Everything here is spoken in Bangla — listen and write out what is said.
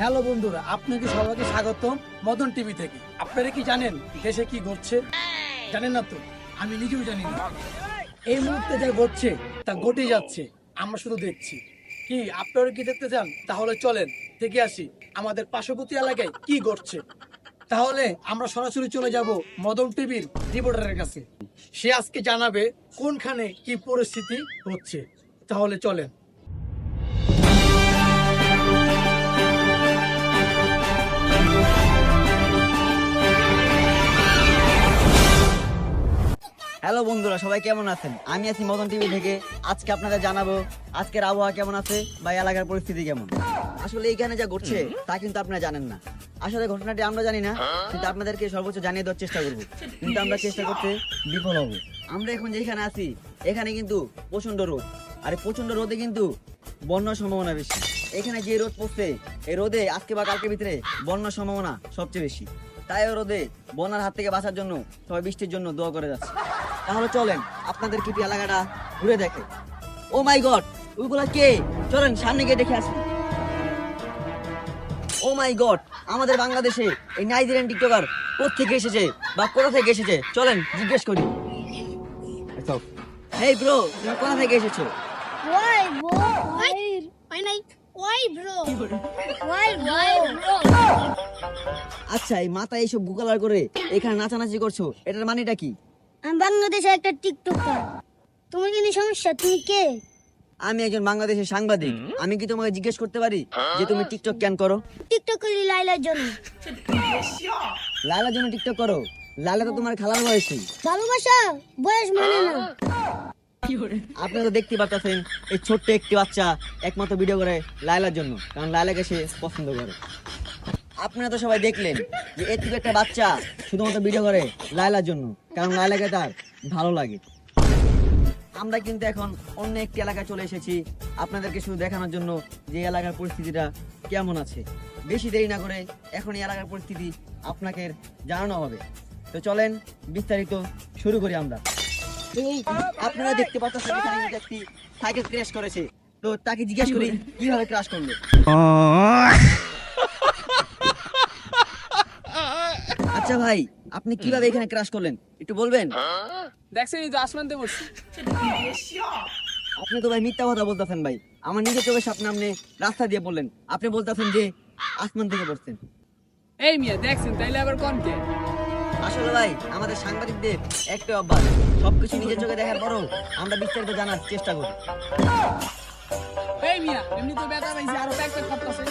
হ্যালো বন্ধুরা, আপনাকে সবাইকে স্বাগতম মদন টিভি থেকে। আপনারা কি জানেন দেশে কি ঘটছে? জানেন না তো? আমি নিজেও জানি না। এই মুহূর্তে যা ঘটছে, তা ঘটে যাচ্ছে। আমরা শুধু দেখছি। কি, আপনারা কি দেখতে চান? তাহলে চলেন, দেখে আসি আমাদের পার্শ্ববর্তী এলাকায় কি ঘটছে। তাহলে আমরা সরাসরি চলে যাব মদন টিভির রিপোর্টারের কাছে। সে আজকে জানাবে কোনখানে কি পরিস্থিতি হচ্ছে। তাহলে চলেন। হ্যালো বন্ধুরা, সবাই কেমন আছেন? আমি আছি মদন টিভি থেকে। আজকে আপনাদের জানাব, আজকের আবহাওয়া কেমন আছে বা এলাকার পরিস্থিতি কেমন? আসলে এইখানে যা ঘটছে, তা কিন্তু আপনারা জানেন না। আসলে ঘটনাটি আমরা জানি না, কিন্তু আপনাদেরকে সর্বোচ্চ জানিয়ে দেওয়ার চেষ্টা করব। কিন্তু আমরা চেষ্টা করতে বিফল হব। আমরা এখন যেখানে আছি, এখানে কিন্তু প্রচণ্ড রোদ। আর এই প্রচণ্ড রোদে কিন্তু বন্যার সম্ভাবনা বেশি। এখানে যে রোদ পড়ছে, এই রোদে আজকে বা কালকে ভিতরে বন্যার সম্ভাবনা সবচেয়ে বেশি। তাই রোদে বন্যার হাত থেকে বাঁচার জন্য সবাই বৃষ্টির জন্য দোয়া করে যাচ্ছে। তাহলে চলেন আপনাদের কি এলাকাটা ঘুরে দেখে। ও মাই গড ওইগুলা কে? চলেন সামনে গিয়ে দেখে আসি। ও মাই গড আমাদের বাংলাদেশে এই নাইজেরিয়ান টিকটকার থেকে এসেছে বা কোথা থেকে এসেছে? চলেন জিজ্ঞেস করি। হেই ব্রো তুমি কোথা থেকে এসেছ? আচ্ছা এই মাথায় এইসব গুকালার করে এখানে নাচানাচি করছ এটার মানেটা কি? আমি বাংলাদেশে একটা টিকটকার। তোমার কি সমস্যা? তুমি কে? আমি একজন বাংলাদেশের সাংবাদিক। আমি কি তোমাকে জিজ্ঞেস করতে পারি যে তুমি টিকটক কেন করো? টিকটক করি লাইলার জন্য। লালার জন্য টিকটক করো? লালা তো তোমার খালার বয়সী। ভালোবাসা? বয়স মানে না। আপনি তো দেখতে পাচ্ছেন এই ছোট্ট একটি বাচ্চা একমাত্র ভিডিও করে লায়লার জন্য। কারণ লায়লাকে সে পছন্দ করে। আপনারা তো সবাই দেখলেন যে এর থেকে একটা বাচ্চা শুধুমাত্র ভিডিও করে লায়লার জন্য, কারণ লায়লাকে তার ভালো লাগে। আমরা কিন্তু এখন অন্য একটি এলাকায় চলে এসেছি। আপনাদেরকে শুধু দেখানোর জন্য যে এলাকার পরিস্থিতিটা কেমন আছে। বেশি দেরি না করে এখন এই এলাকার পরিস্থিতি আপনাকে জানানো হবে। তো চলেন, বিস্তারিত শুরু করি আমরা। আপনারা দেখতে পাচ্ছেন একটি সাইকেল ক্র্যাশ করেছে। তো তাকে জিজ্ঞেস করি, কীভাবে ক্র্যাশ করল? আচ্ছা ভাই আপনি কীভাবে এখানে ক্র্যাশ করলেন? একটু বলবেন? দেখছেন এই তো আসমানতে বসছি। আপনি তো ভাই মিথ্যা কথা বলতেছেন ভাই। আমার নিজের চোখের সামনে আপনি রাস্তা দিয়ে বললেন। আপনি বলতেছেন যে আসমান থেকে পড়ছেন এই মিয়া দেখছেন তাইলে আবার কোন কে? আসলে ভাই আমাদের সাংবাদিকদের একটা অভ্যাস। সবকিছু নিজের চোখে দেখার পরও আমরা বিস্তারিত জানার চেষ্টা করি। এই মিয়া এমনি তো ব্যথা পাইছি আরও প্যাক প্যাক করতেছে